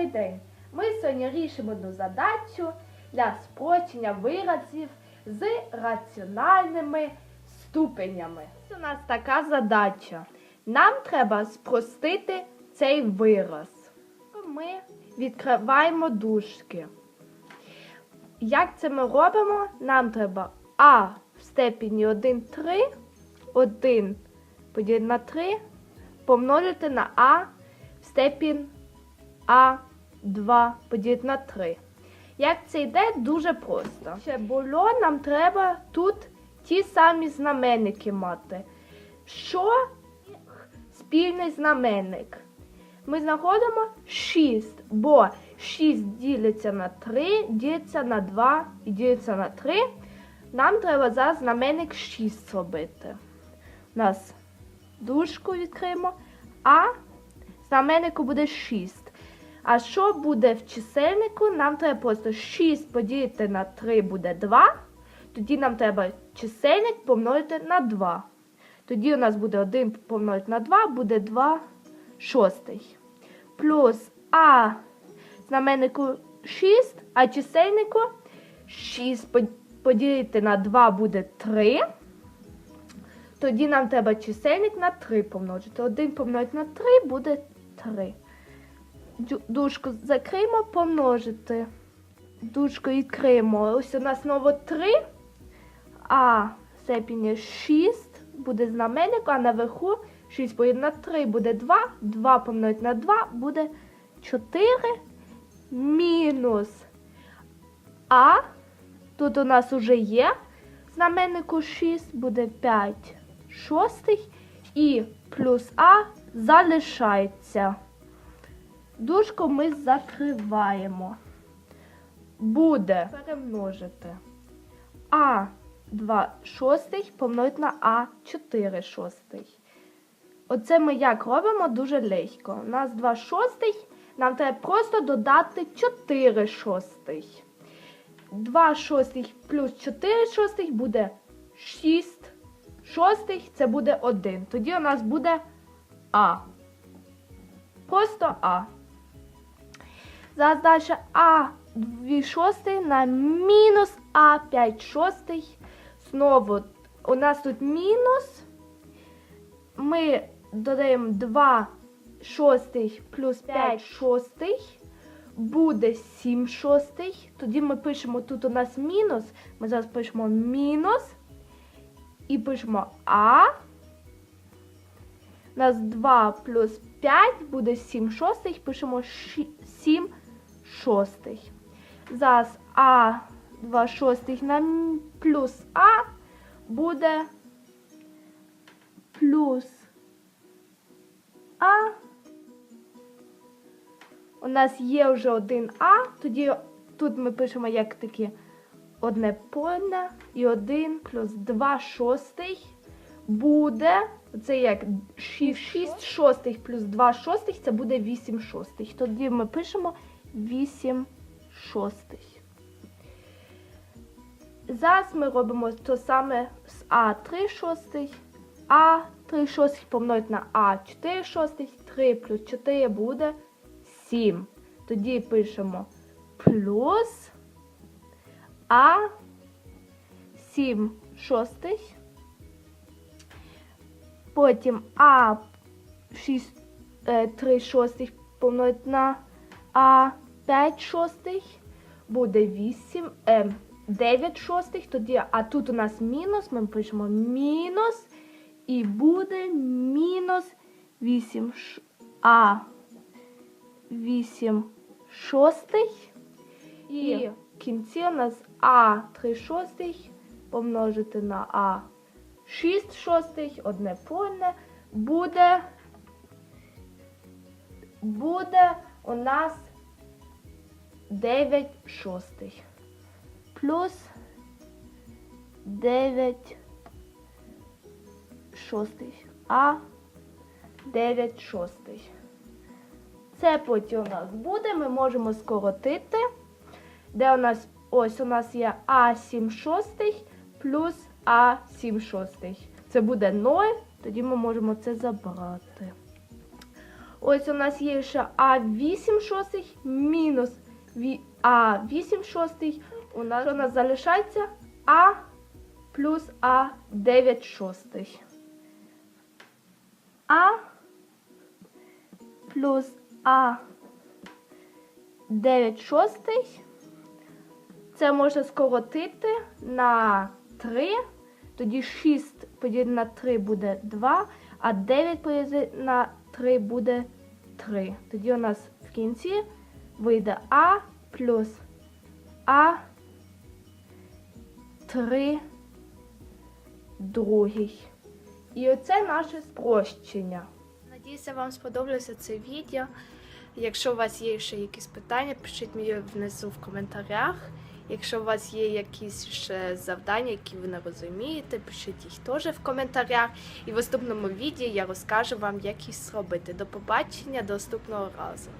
Добрий день! Ми сьогодні рішимо одну задачу для спрощення виразів з раціональними ступенями. Ось У нас така задача. Нам треба спростити цей вираз. Ми відкриваємо дужки. Як це ми робимо? Нам треба А в степені 1, 3, 1 поділити на 3 помножити на А в степінь А2 поділити на 3. Як це йде, дуже просто. Ще було, нам треба тут ті самі знаменники мати. Що спільний знаменник? Ми знаходимо 6, бо 6 ділиться на 3, ділиться на 2 і ділиться на 3. Нам треба зараз знаменник 6 зробити. У нас дужку відкриємо, а знаменнику буде 6. А що буде в чисельнику? Нам треба просто 6 поділити на 3 буде 2. Тоді нам треба чисельник помножити на 2. Тоді у нас буде 1 помножити на 2, буде 2 шостий. Плюс А знаменнику 6, а чисельнику 6 поділити на 2 буде 3. Тоді нам треба чисельник на 3 помножити. 1 помножити на 3 буде 3. Дужку закриємо, помножити. Дужку відкриємо. Ось у нас знову 3. А степені 6 буде знаменник, а наверху 6 поділити на 3 буде 2. 2 помножити на 2 буде 4 мінус. А тут у нас уже є знаменнику 6 буде 5 шостих і плюс А залишається. Дужку ми закриваємо. Буде перемножити А 2 шостих помножити на А 4 шостих. Оце ми як робимо дуже легко. У нас 2 шостих, нам треба просто додати 4 шостих. 2 шостих плюс 4 шостих буде 6 шостих, це буде 1. Тоді у нас буде А. Просто А. Далі А 2 шостих на мінус А 5 шостих. Знову у нас тут мінус. Ми додаємо 2 шостих плюс 5 шостих буде 7 шостих. Тоді ми пишемо, тут у нас мінус. Ми зараз пишемо мінус. І пишемо А. У нас 2 плюс 5 буде 7 шостих. Пишемо ші- 7 шостих. Зараз А 2 шостих на плюс А буде плюс А. У нас є вже один А, тоді тут ми пишемо як таке одне повне і 1 плюс 2 шостих буде. Це як 6 шостих плюс 2 шостих, це буде 8 шостих. Тоді ми пишемо 8 шостих. Зараз ми робимо те саме з А 3 шостих, А 3 шостих помножити на А 4 шостих, 3 плюс 4 буде 7. Тоді пишемо плюс А 7 шостих. Потім А 6, 3 шостих помножити на А 5 шостих буде 8, е, 9 шостих. Тоді, а тут у нас мінус, ми пишемо мінус і буде мінус 8 ш- А 8 шостих. І в кінці у нас А 3 шостих помножити на А 6 шостих, одне повне, буде, буде у нас 9 шостих. Плюс 9 шостих. А 9 шостих. Це потім у нас буде, ми можемо скоротити. Де у нас ось у нас є А7 шостих плюс А7 шостих. Це буде 0, тоді ми можемо це забрати. Ось у нас є ще А8 шостих мінус ві- А8 шостих. У нас, що у нас залишається А плюс А9 шостих. А плюс А 9 шостих. Це можна скоротити на 3. Тоді 6 поділити на 3 буде 2, а 9 поділити на 3 буде 3. Тоді у нас в кінці вийде А плюс А 3 другий. І оце наше спрощення. Надіюся, вам сподобалося це відео. Якщо у вас є ще якісь питання, пишіть мені внизу в коментарях. Якщо у вас є якісь ще завдання, які ви не розумієте, пишіть їх теж в коментарях. І в наступному відео я розкажу вам, як їх зробити. До побачення, до наступного разу.